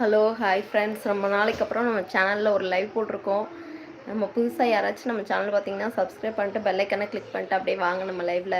Hello hi friends ரொம்ப நாளைக்கு அப்புறம் நம்ம சேனலில் ஒரு லைவ் போட்டிருக்கோம். நம்ம புதுசாக யாராச்சும் நம்ம சேனல் பார்த்தீங்கன்னா சப்ஸ்கிரைப் பண்ணிட்டு பெல்லைக்கனை கிளிக் பண்ணிட்டு அப்படியே வாங்க நம்ம லைவில்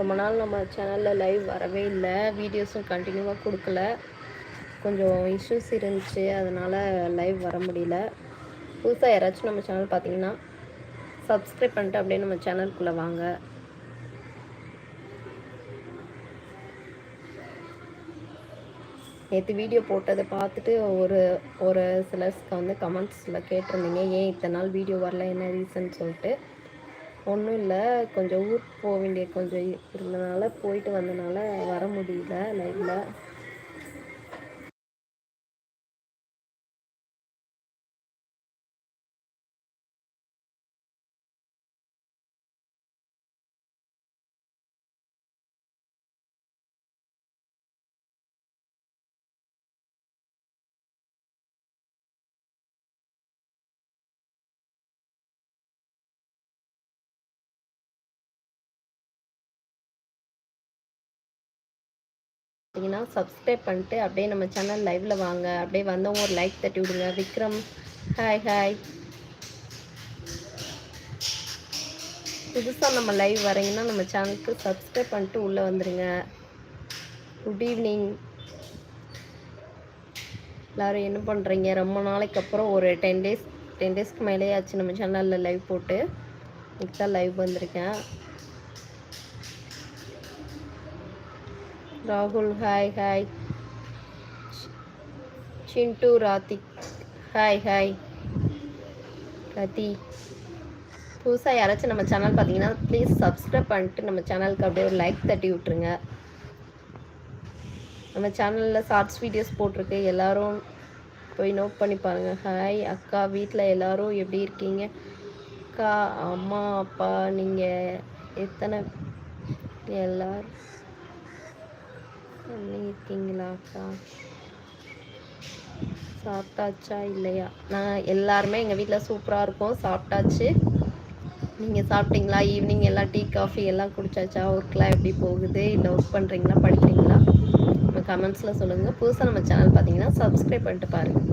ரொம்ப நாள் நம்ம சேனலில் லைவ் வரவே இல்லை. வீடியோஸும் கண்டினியூவாக கொடுக்கல. கொஞ்சம் இஷ்யூஸ் இருந்துச்சு. அதனால் லைவ் வர முடியல. புதுசாக யாராச்சும் நம்ம சேனல் பார்த்தீங்கன்னா சப்ஸ்கிரைப் பண்ணிட்டு அப்படியே நம்ம சேனலுக்குள்ளே வாங்க. நேற்று வீடியோ போட்டதை பார்த்துட்டு ஒரு ஒரு சிலர்ஸ்க்கு வந்து கமெண்ட்ஸில் கேட்டிருந்தீங்க. ஏன் இத்தனை நாள் வீடியோ வரல? என்ன ரீசன் சொல்லிட்டு. ஒன்றும் இல்லை. கொஞ்சம் ஊருக்கு போக வேண்டிய கொஞ்சம் இருந்தனால போயிட்டு வந்தனால வர முடியல நைட்டில் பார்த்தீங்கன்னா சப்ஸ்கிரைப் பண்ணிட்டு அப்படியே நம்ம சேனல் லைவ்ல வாங்க. அப்படியே வந்தவங்க ஒரு லைக் தட்டி விடுங்க. விக்ரம். ஹாய் ஹாய் புதுசாக நம்ம லைவ் வரீங்கன்னா நம்ம சேனலுக்கு சப்ஸ்கிரைப் பண்ணிட்டு உள்ளே வந்துடுங்க குட் ஈவினிங் எல்லோரும் என்ன பண்ணுறீங்க ரொம்ப நாளைக்கு அப்புறம் ஒரு டென் டேஸ் டென் டேஸ்க்கு மேலே ஆச்சு நம்ம சேனலில் லைவ் போட்டு. இன்னைக்கு தான் லைவ் வந்திருக்கேன். ராகுல் hi hi Sindhu Rathik hi hi Rathi புதுசாக யாராச்சும் நம்ம சேனல் பார்த்தீங்கன்னா ப்ளீஸ் சப்ஸ்கிரைப் பண்ணிட்டு நம்ம சேனலுக்கு அப்படியே ஒரு லைக் தட்டி விட்ருங்க நம்ம சேனலில் ஷார்ட்ஸ் வீடியோஸ் போட்டிருக்கு. எல்லோரும் போய் நோட் பண்ணி பாருங்கள் ஹாய் அக்கா வீட்டில் எல்லோரும் எப்படி இருக்கீங்க? அக்கா அம்மா அப்பா நீங்கள் எத்தனை? எல்லோரும் பண்ணியிருக்கீங்களாக்கா சாப்பிட்டாச்சா இல்லையா? நான் எல்லாருமே எங்கள் வீட்டில் சூப்பராக இருக்கும். சாப்பிட்டாச்சு. நீங்கள் சாப்பிட்டீங்களா? ஈவினிங் எல்லாம் டீ காஃபி எல்லாம் குடிச்சாச்சா? ஒர்க்லாம் எப்படி போகுது? இல்லை ஒர்க் பண்ணுறீங்களா படிக்கிறீங்களா? நம்ம கமெண்ட்ஸில் சொல்லுங்கள் புதுசாக நம்ம சேனல் பார்த்தீங்கன்னா சப்ஸ்கிரைப் பண்ணிட்டு பாருங்கள்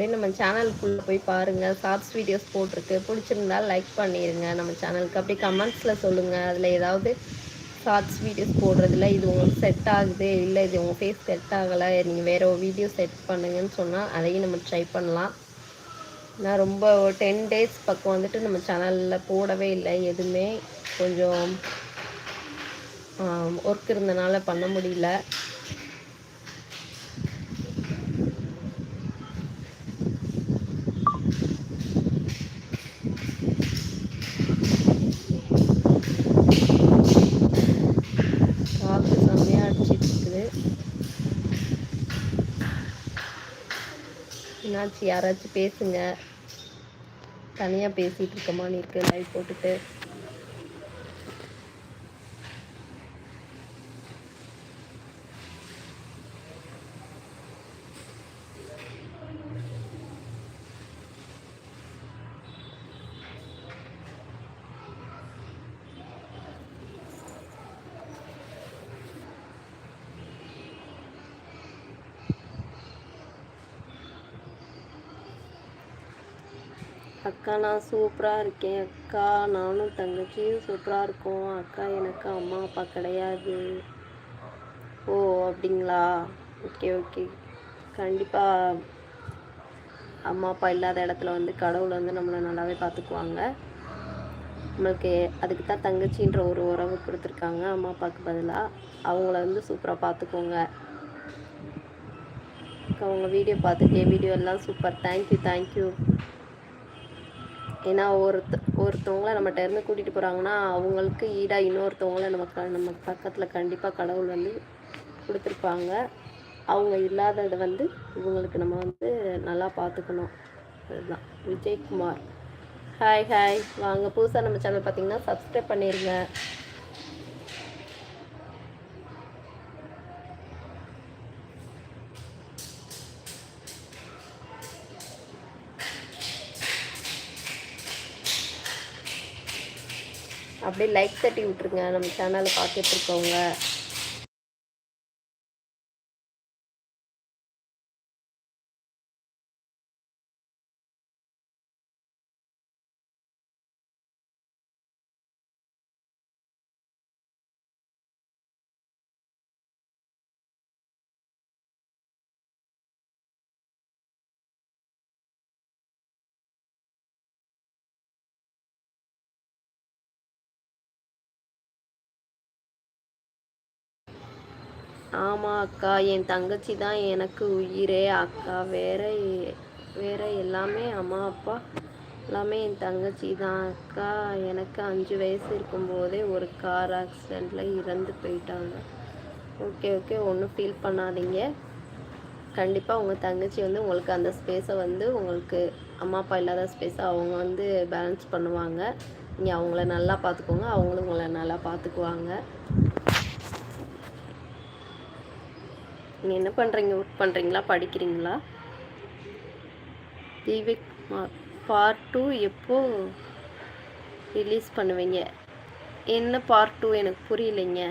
அப்படியே நம்ம சேனலுக்குள்ளே போய் பாருங்கள் ஷார்ட்ஸ் வீடியோஸ் போட்டிருக்கு. பிடிச்சிருந்தா லைக் பண்ணிடுங்க நம்ம சேனலுக்கு அப்படியே கமெண்ட்ஸில் சொல்லுங்கள் அதில் ஏதாவது ஷார்ட்ஸ் வீடியோஸ் போடுறதுல இது உங்களுக்கு செட் ஆகுது இல்லை இது உங்கள் ஃபேஸ் செட் ஆகலை நீங்கள் வேறு ஒரு வீடியோ செட் பண்ணுங்கன்னு சொன்னால் அதையும் நம்ம ட்ரை பண்ணலாம். நான் ரொம்ப ஒரு டென் டேஸ் பக்கம் வந்துட்டு நம்ம சேனலில் போடவே இல்லை. எதுவுமே கொஞ்சம் ஒர்க் இருந்தனால பண்ண முடியல. என்னாச்சு? யாராச்சும் பேசுங்க. தனியாக பேசிகிட்டு இருக்கமான்னு இருக்கு லைவ் போட்டுட்டு. அக்கா நான் சூப்பராக இருக்கேன். அக்கா நானும் தங்கச்சியும் சூப்பராக இருக்கோம். அக்கா எனக்கு அம்மா அப்பா கிடையாது. ஓ அப்படிங்களா? Okay okay. கண்டிப்பாக அம்மா அப்பா இல்லாத இடத்துல வந்து கடவுள் வந்து நம்மளை நல்லாவே பார்த்துக்குவாங்க. நம்மளுக்கு அதுக்கு தான் தங்கச்சின்ற ஒரு உறவு கொடுத்துருக்காங்க. அம்மா அப்பாவுக்கு பதிலாக அவங்கள வந்து சூப்பராக பார்த்துக்கோங்க. அவங்க வீடியோ பார்த்துருக்கேன் வீடியோ எல்லாம் சூப்பர் தேங்க்யூ தேங்க்யூ ஏன்னா ஒருத்த ஒருத்தவங்கள நம்மகிட்ட இருந்து கூட்டிகிட்டு போகிறாங்கன்னா அவங்களுக்கு ஈடாக இன்னொருத்தவங்கள நம்ம க நம்ம பக்கத்தில் கண்டிப்பாக கடவுள் வந்து கொடுத்துருப்பாங்க. அவங்க இல்லாததை வந்து இவங்களுக்கு நம்ம வந்து நல்லா பார்த்துக்கணும் அதுதான். விஜய்குமார். ஹாய் ஹாய் வாங்க. புதுசாக நம்ம சேனல் பார்த்தீங்கன்னா சப்ஸ்கிரைப் பண்ணிடுங்க அப்படியே லைக் தட்டி விட்ருங்க நம்ம சேனலை பார்த்துட்ருக்கவங்க ஆமாம் அக்கா என் தங்கச்சி தான் எனக்கு உயிரே. அக்கா வேற வேற எல்லாமே அம்மா அப்பா எல்லாமே என் தங்கச்சி தான். அக்கா எனக்கு அஞ்சு வயசு இருக்கும்போதே ஒரு கார் ஆக்சிடெண்ட்டில் இறந்து போயிட்டாங்க. ஓகே ஓகே ஒன்றும் ஃபீல் பண்ணாதீங்க. கண்டிப்பாக உங்கள் தங்கச்சி வந்து உங்களுக்கு அந்த ஸ்பேஸை வந்து உங்களுக்கு அம்மா அப்பா இல்லாத ஸ்பேஸை அவங்க வந்து பேலன்ஸ் பண்ணுவாங்க. நீங்கள் அவங்கள நல்லா பார்த்துக்கோங்க. அவங்களும் உங்களை நல்லா பார்த்துக்குவாங்க. நீங்கள் என்ன பண்ணுறீங்க ஒர்க் பண்ணுறீங்களா படிக்கிறீங்களா? தீபிக் பார்ட் டூ எப்போ ரிலீஸ் பண்ணுவீங்க? என்ன பார்ட் டூ எனக்கு புரியலைங்க.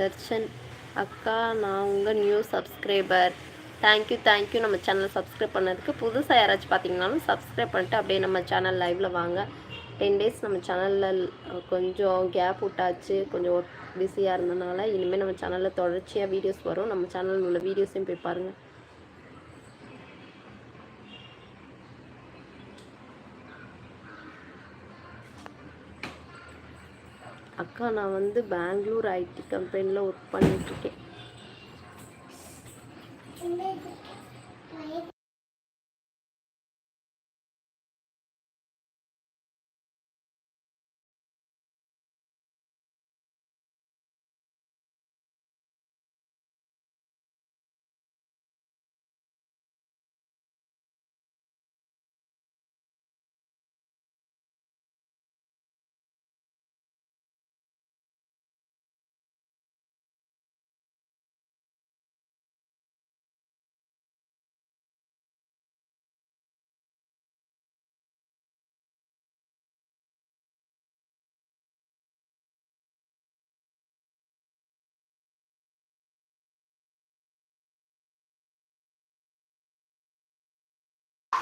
தர்ஷன் அக்கா நான் உங்கள் new subscriber thank you thank you நம்ம சேனல் சப்ஸ்கிரைப் பண்ணதுக்கு புதுசாக யாராச்சும் பார்த்தீங்கன்னாலும் சப்ஸ்கிரைப் பண்ணிட்டு அப்படியே நம்ம சேனல் லைவில் வாங்க. டென் டேஸ் நம்ம சேனலில் கொஞ்சம் கேப் விட்டாச்சு கொஞ்சம் ஒர்க் பிஸியாக இருந்தனால இனிமேல் நம்ம சேனலில் தொடர்ச்சியாக வீடியோஸ் வரும். நம்ம சேனலில் உள்ள வீடியோஸையும் போய் பாருங்கள் அக்கா நான் வந்து பெங்களூர் ஐடி கம்பெனியில் ஒர்க் பண்ணிகிட்ருக்கேன்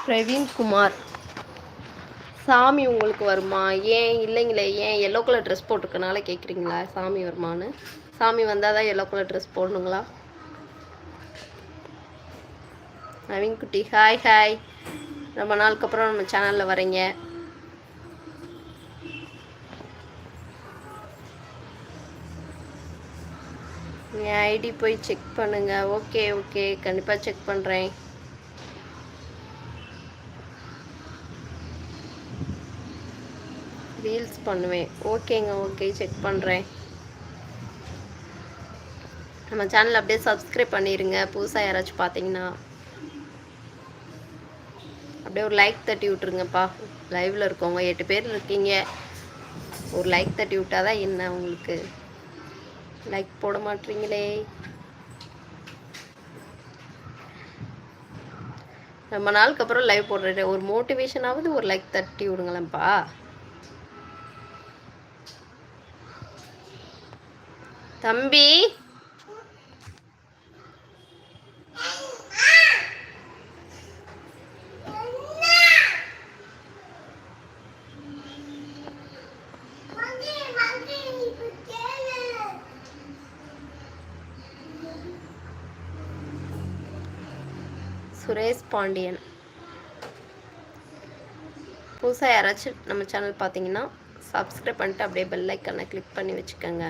பிரவீன் குமார். சாமி உங்களுக்கு வருமா? ஏன்? இல்லைங்களே ஏன்? எல்லோ கலர் ட்ரெஸ் போட்டிருக்கனால கேட்குறீங்களா சாமி வருமான்னு. சாமி வந்தால் தான் எல்லோ கலர் ட்ரெஸ் போடணுங்களா? நவீன் குட்டி ஹாய் ஹாய் ரொம்ப நாளுக்கு அப்புறம் நம்ம சேனலில் வரீங்க. என் ஐடி போய் செக் பண்ணுங்கள் ஓகே ஓகே கண்டிப்பாக செக் பண்ணுறேன் ரீல்ஸ் பண்ணுவேன். ஓகேங்க ஓகே செக் பண்ணுறேன் நம்ம சேனல் அப்படியே சப்ஸ்கிரைப் பண்ணிடுங்க புதுசாக யாராச்சும் பார்த்தீங்கன்னா அப்படியே ஒரு லைக் தட்டி விட்ருங்கப்பா லைவில் இருக்கவங்க எட்டு பேர் இருக்கீங்க. ஒரு லைக் தட்டி விட்டால் தான் என்ன உங்களுக்கு? லைக் போட மாட்டீங்களே. ரொம்ப நாளுக்கு அப்புறம் லைவ் போடுறேன். ஒரு மோட்டிவேஷனாவது ஒரு லைக் தட்டி விடுங்களேன்ப்பா. தம்பி. சுரேஷ் பாண்டியன். புதுசாக யாராச்சும் நம்ம சேனல் பார்த்தீங்கன்னா சப்ஸ்கிரைப் பண்ணிட்டு அப்படியே பெல் ஐக்கனை கிளிக் பண்ணி வச்சுக்கோங்க.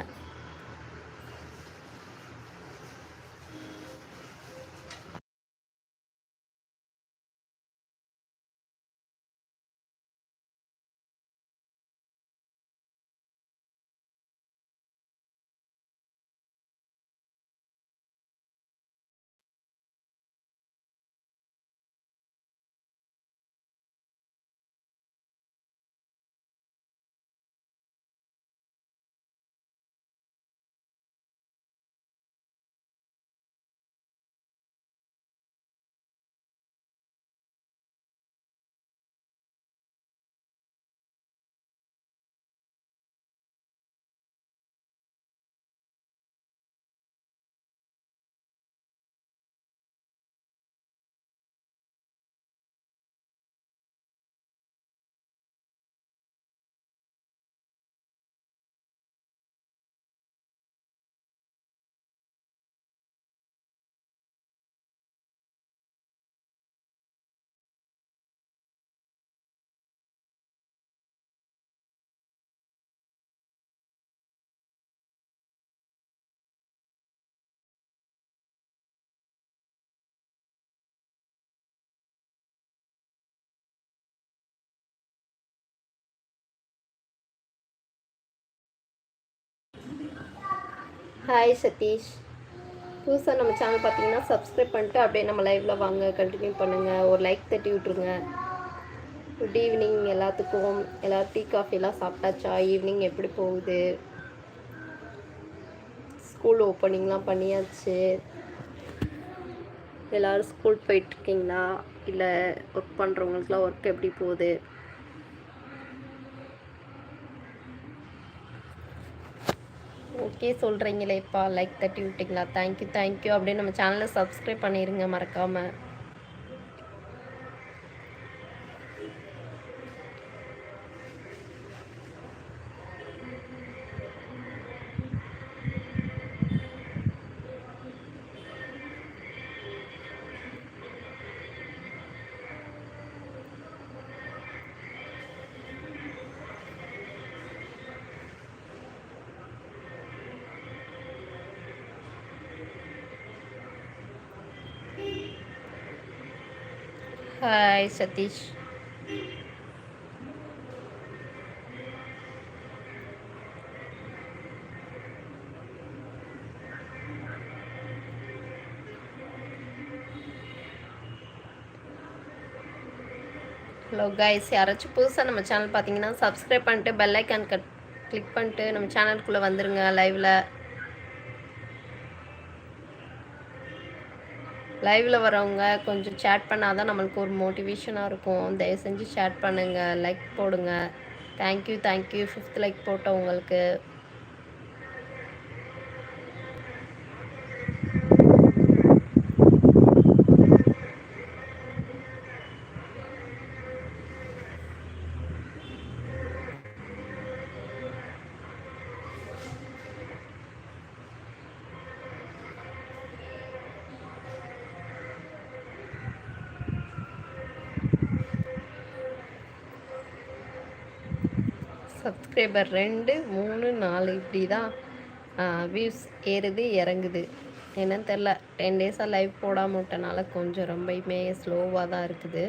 ஹாய் சதீஷ் புதுசாக நம்ம சேனல் பார்த்தீங்கன்னா சப்ஸ்கிரைப் பண்ணிட்டு அப்படியே நம்ம லைவில் வாங்க. கண்டினியூ பண்ணுங்கள் ஒரு லைக் தட்டி விட்ருங்க குட் ஈவினிங் எல்லாத்துக்கும். எல்லோரும் டீ காஃபிலாம் சாப்பிட்டாச்சா? ஈவினிங் எப்படி போகுது? ஸ்கூல் ஓப்பனிங்லாம் பண்ணியாச்சு. எல்லோரும் ஸ்கூல் போயிட்டுருக்கீங்களா இல்லை ஒர்க் பண்ணுறவங்களுக்குலாம் ஒர்க் எப்படி போகுது? ஓகே சொல்கிறீங்களேப்பா லைக் தட்டி விட்டிங்களா? தேங்க்யூ தேங்க்யூ அப்படியே நம்ம சேனலை சப்ஸ்கிரைப் பண்ணிடுங்க மறக்காமல் ஹாய் சதீஷ் ஹலோ கைஸ் யாராச்சும் புதுசாக நம்ம சேனல் பார்த்தீங்கன்னா சப்ஸ்கிரைப் பண்ணிட்டு பெல் ஐக்கான் கட் கிளிக் பண்ணிட்டு நம்ம சேனலுக்குள்ளே வந்துடுங்க லைவில் லைவில் வரவங்க கொஞ்சம் சேட் பண்ணால் தான் நம்மளுக்கு ஒரு மோட்டிவேஷனாக இருக்கும். தயவு செஞ்சு சேட் பண்ணுங்கள் லைக் போடுங்க. Thank you thank you fifth like போட்டவங்களுக்கு subscriber ரெண்டு மூணு நாலு இப்படி தான் வியூஸ் ஏறுது இறங்குது. என்னன்னு தெரில டென் டேஸாக லைவ் போடாமல் விட்டனால கொஞ்சம் ரொம்பயுமே ஸ்லோவாக தான் இருக்குது.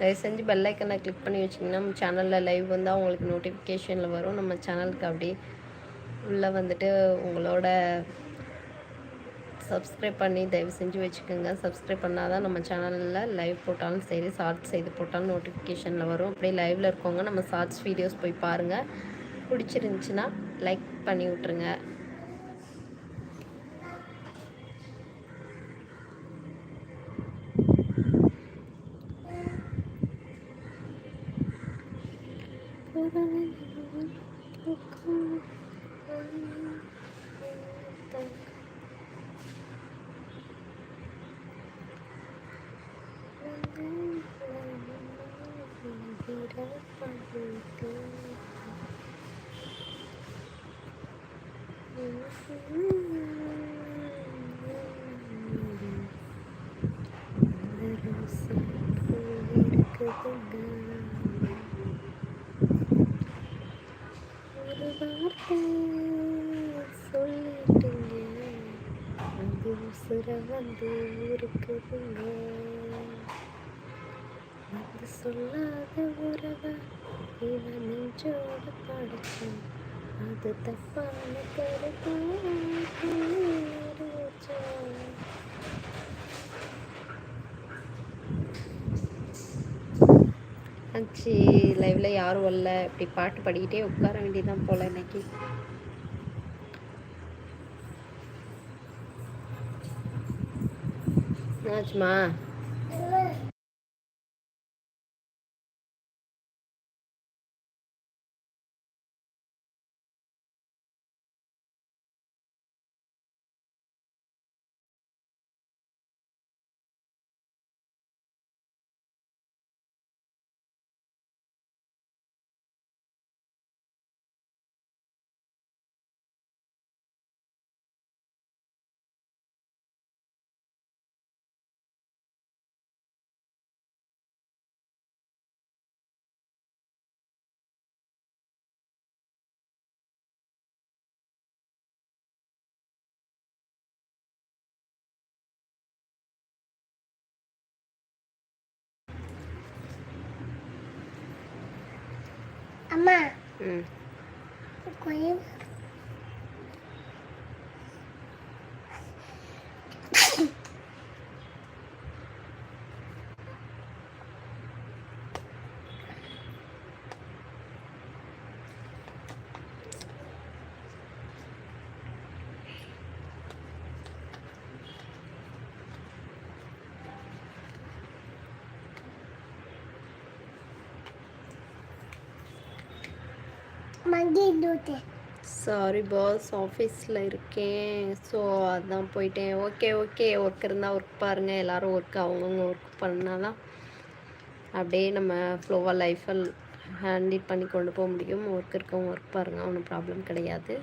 தயவு செஞ்சு பெல்லைக்கனை கிளிக் பண்ணி வச்சிங்கன்னா நம்ம சேனலில் லைவ் வந்தால் உங்களுக்கு நோட்டிஃபிகேஷனில் வரும். நம்ம சேனலுக்கு அப்படியே உள்ளே வந்துட்டு உங்களோட சப்ஸ்கிரைப் பண்ணி தயவு செஞ்சு வச்சுக்கோங்க. சப்ஸ்கிரைப் பண்ணால் தான் நம்ம சேனலில் லைவ் போட்டாலும் சரி ஷார்ட்ஸ் செய்து போட்டாலும் நோட்டிஃபிகேஷனில் வரும். அப்படியே லைவில் இருக்கவங்க நம்ம ஷார்ட்ஸ் வீடியோஸ் போய் பாருங்கள் பிடிச்சிருந்துச்சின்னா லைக் பண்ணி விட்ருங்க whatever you do. ஒரு வார்த்தை சொல்லிட்டீங்க வந்து உசுர வந்து இருக்குதுங்க சொல்லாத உறவை? இவன் நெஞ்சோடு படுத்தும் அது தப்பான கருத்து. ஆச்சு லைவ்ல யாரும் வரல இப்படி பாட்டு பாடிக்கிட்டே உட்கார வேண்டியதான் போல இன்னைக்கு. ஆச்சுமா அம்மா ம் கொஞ்சம் மங்கி சாரி பாஸ் ஆஃபீஸில் இருக்கேன். ஸோ அதான் போயிட்டேன். ஓகே ஓகே ஒர்க் இருந்தால் ஒர்க் பாருங்கள் எல்லோரும் ஒர்க் அவங்கவுங்க ஒர்க் பண்ணாதான் அப்படியே நம்ம ஃப்ளோவாக லைஃப்பை ஹேண்டில் பண்ணி கொண்டு போக முடியும். ஒர்க் இருக்கவங்க ஒர்க் பாருங்கள் ஒன்றும் ப்ராப்ளம் கிடையாது.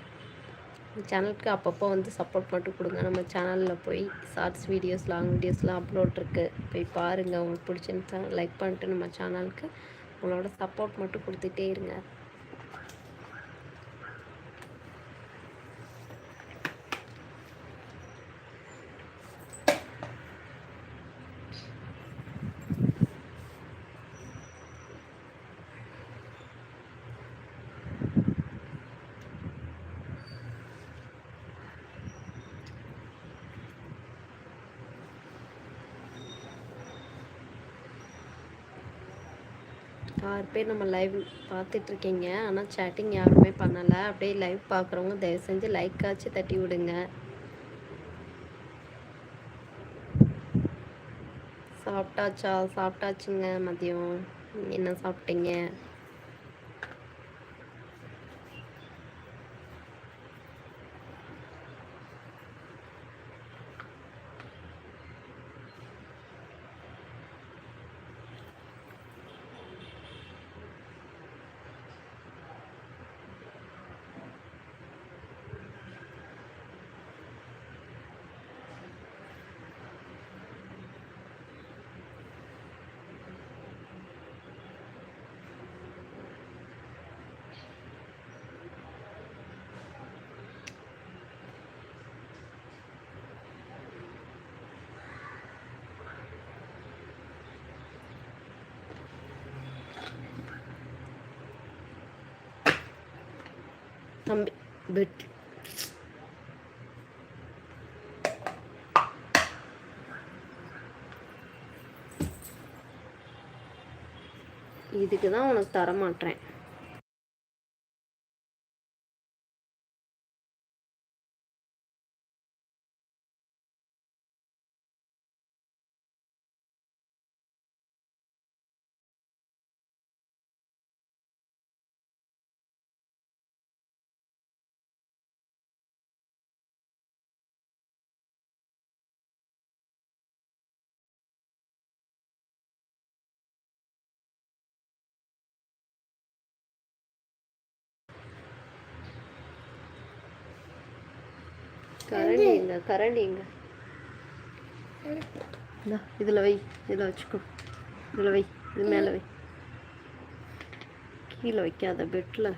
சேனலுக்கு அப்பப்போ வந்து சப்போர்ட் மட்டும் கொடுங்க. நம்ம சேனலில் போய் ஷார்ட்ஸ் வீடியோஸ் லாங் வீடியோஸ்லாம் அப்லோட் இருக்குது போய் பாருங்கள் உங்களுக்கு பிடிச்சிருந்தா லைக் பண்ணிட்டு நம்ம சேனலுக்கு உங்களோட சப்போர்ட் மட்டும் கொடுத்துட்டே இருங்க. ஆறு பேர் நம்ம லைவ் பார்த்துட்ருக்கீங்க. ஆனால் சேட்டிங் யாருமே பண்ணலை. அப்படியே லைவ் பார்க்குறவங்க தயவு செஞ்சு லைக்காச்சும் தட்டி விடுங்க. சாப்பிட்டாச்சா? சாப்பிட்டாச்சுங்க மதியம். என்ன சாப்பிட்டீங்க? தம்பி பெட் இதுக்கு தான் உனக்கு தர மாட்டேன் கரண்டி. எங்க கரண்டி எங்க இந்தா இதில் வை இதில் வச்சுக்கோ. இதில் வை இது மேலே வை. கீழே வைக்காத பெட்டில்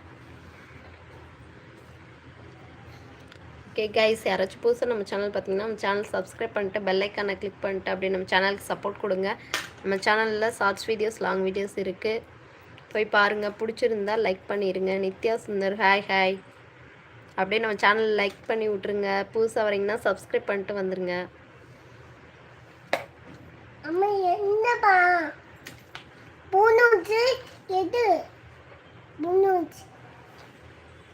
ஓகே கைஸ் யாராச்சும் புதுசாக நம்ம சேனல் பார்த்தீங்கன்னா நம்ம சேனல் சப்ஸ்கிரைப் பண்ணிட்டு பெல் ஐக்கானை கிளிக் பண்ணிட்டு அப்படியே நம்ம சேனலுக்கு சப்போர்ட் கொடுங்க. நம்ம சேனலில் ஷார்ட்ஸ் வீடியோஸ் லாங் வீடியோஸ் இருக்குது போய் பாருங்கள் பிடிச்சிருந்தா லைக் பண்ணிடுங்க நித்யா சுந்தர் ஹாய் ஹாய் அப்படியே நம்ம சேனல் லைக் பண்ணி விட்ருங்க புதுசாக வரீங்கன்னா சப்ஸ்கிரைப் பண்ணிட்டு வந்துருங்க. அம்மா என்னப்பா? பூனூச்சு எது? பூனூச்சு.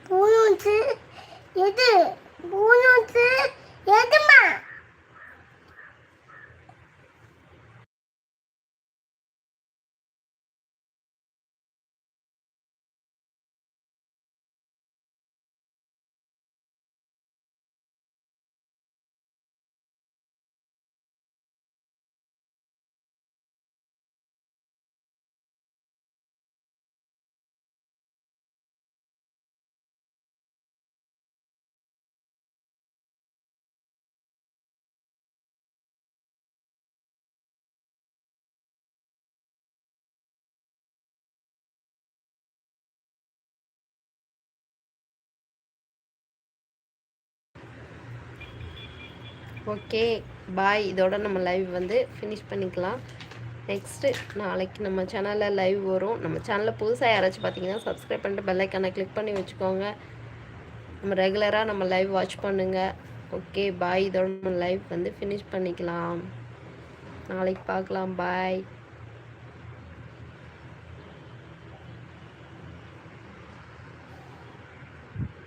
பூனூச்சு எது? பூனூச்சு எதுமா ஓகே பாய். இதோட நம்ம லைவ் வந்து ஃபினிஷ் பண்ணிக்கலாம். நெக்ஸ்ட்டு நாளைக்கு நம்ம சேனலில் லைவ் வரும். நம்ம சேனலில் புதுசாக யாராச்சும் பார்த்தீங்கன்னா சப்ஸ்கிரைப் பண்ணிட்டு பெல் கிளிக் பண்ணி வச்சுக்கோங்க. நம்ம ரெகுலராக நம்ம லைவ் வாட்ச் பண்ணுங்கள் ஓகே பாய். இதோட நம்ம லைவ் வந்து ஃபினிஷ் பண்ணிக்கலாம். நாளைக்கு பார்க்கலாம் பாய்